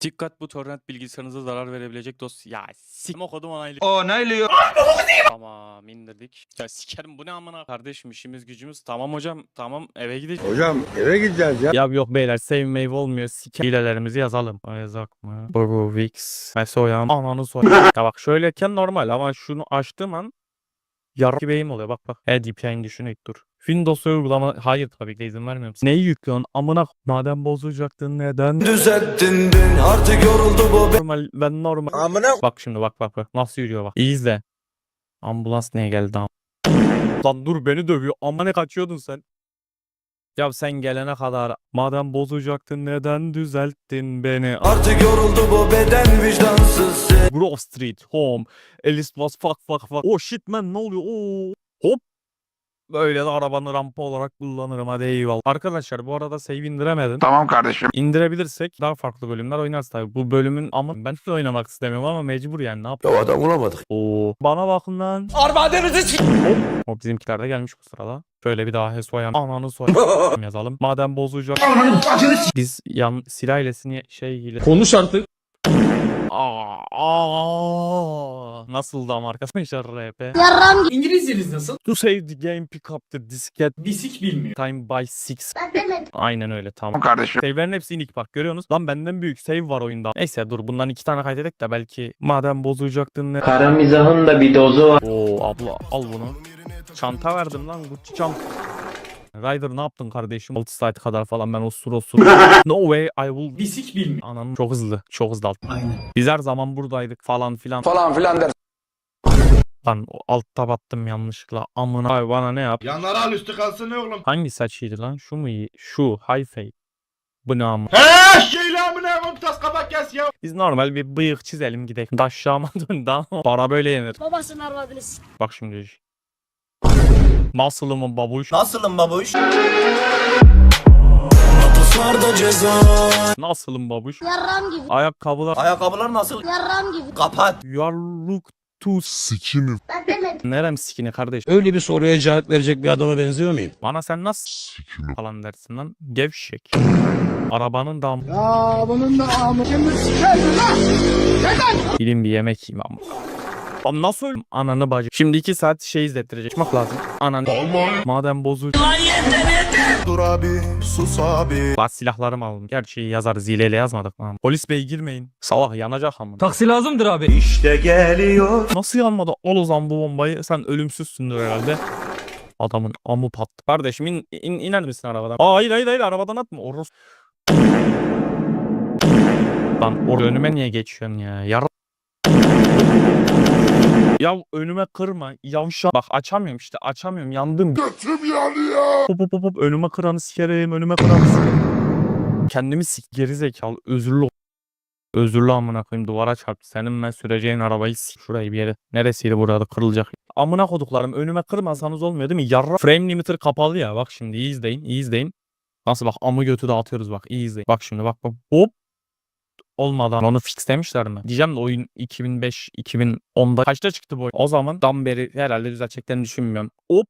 Dikkat bu torrent bilgisayarınıza zarar verebilecek dosya. Ya sikim okudum onaylı. Onaylıyor. Tamam indirdik. Ya sikerim bu ne amına kardeşim işimiz gücümüz. Tamam hocam tamam eve gideceğiz. Hocam eve gideceğiz ya. Ya yok beyler save mave olmuyor. Siker hilelerimizi yazalım. Yazak mı? Boru Vix. Mesoyam. Ananı soy. ya bak şöyleyken normal ama şunu açtığım an Yarrak gibi eğim oluyor bak bak. He DPI'ni düşünük dur. Windows uygulama hayır tabii ki de izin vermiyorum. Neyi yüklüyorsun amına madem bozacaktın neden? Düzelttin dün artık yoruldu bu Normal ben normal. Amına Bak şimdi bak bak bak nasıl yürüyor bak. İyi izle. Ambulans niye geldi am? Lan dur beni dövüyor. Ama ne kaçıyordun sen? Ya sen gelene kadar madem bozacaktın neden düzelttin beni? Artık yoruldu bu beden vicdansız Grove Street, home, Alice was fuck fuck fuck. Oh shit man ne oluyor? Oo. Hop. Böyle de arabanı rampa olarak kullanırım hadi eyvallah. Arkadaşlar bu arada save indiremedim. Tamam kardeşim. İndirebilirsek daha farklı bölümler oynarız tabii. Bu bölümün ama ben de oynamak istemiyorum ama mecbur yani ne yapayım? Ya adam vuramadık. Oo. Bana bakın lan. Armadenizi O bizimkiler de gelmiş bu sırada. Şöyle bir daha soyan ananı soy yazalım. Madem bozacak. Biz yan silah hilesini şey hile. Konuş artık. Aa, aa, nasıldı ama arkadaşlar RP? Yarram. İngilizceniz nasıl? To save the game pick up the disket Bisik bilmiyor. time by 6. Ben demedim. Aynen öyle tamam. Tamam kardeşim. Save'lerin hepsi inik bak görüyorsunuz. Lan benden büyük save var oyunda. Neyse dur bundan iki tane kaydedek de belki madem bozacaktın ne? Kara mizahın da bir dozu var. Oo abla al bunu. Çanta verdim lan Gucci çanta. Ryder ne yaptın kardeşim? 6 saat kadar falan ben osur osur. no way I will Bisik bilmiyor. Ananın çok hızlı. Çok hızlı alt. Aynen. Biz her zaman buradaydık falan filan. falan filan der. Lan altta battım yanlışlıkla. Amına Ay bana ne yap? Yanları al üstü kalsın oğlum? Hangi saç iyiydi lan? Şu mu iyi? Şu high fade. Bu ne ama? He şeyle amına koyayım tas kabak kes ya. Biz normal bir bıyık çizelim gidelim. Daşşama döndü ama para böyle yenir. Babasının arvadını Bak şimdi. Nasılım babuş? Nasılım babuş? Ceza. Nasılım babuş? Yarram gibi. Ayakkabılar. Ayakkabılar nasıl? Yarram gibi. Kapat. Look too skinny. Ben demedim. Nerem skinny kardeş? Öyle bir soruya cevap verecek bir adama benziyor muyum? Bana sen nasıl skinny falan dersin lan? Gevşek. Arabanın dam. Ya bunun da amı kimi sikerdi lan? Gidin bir yemek yiyeyim ama. Lan nasıl öyle? Ananı bacı. Şimdi iki saat şey izlettirecek. Çıkmak lazım. Ananı. Madem bozul. Dur abi sus abi. Lan silahlarımı aldım. Gerçi yazarız. Hileyle yazmadık lan. Polis bey girmeyin. Salak yanacak ama. Taksi lazımdır abi. İşte geliyor. Nasıl yanmadı? Al o zaman bu bombayı. Sen ölümsüzsündür herhalde. Adamın amı pattı. Kardeşim in, in- iner misin arabadan? Aa, hayır hayır hayır arabadan atma. Oros. Lan or önüme niye geçiyorsun ya? Yar ya önüme kırma. Yavşa. Bak açamıyorum işte. Açamıyorum. Yandım. Götüm yanıyor. Hop hop hop hop. Önüme kıranı sikerim. Önüme kıranı sikerim. Kendimi sik. Geri zekalı. Özürlü. Özürlü amına koyayım duvara çarptı. Senin ben süreceğin arabayı sik. Şurayı bir yere. Neresiydi burada kırılacak. Amına koduklarım önüme kırmasanız olmuyor değil mi? Yarra frame limiter kapalı ya. Bak şimdi iyi izleyin. iyi izleyin. Nasıl bak amı götü dağıtıyoruz bak. iyi izleyin. Bak şimdi bak bak. Hop. Olmadan onu fixlemişler mi? Diyeceğim de oyun 2005 2010'da kaçta çıktı bu oyun? O zaman dan beri herhalde düzelteceklerini düşünmüyorum. Hop.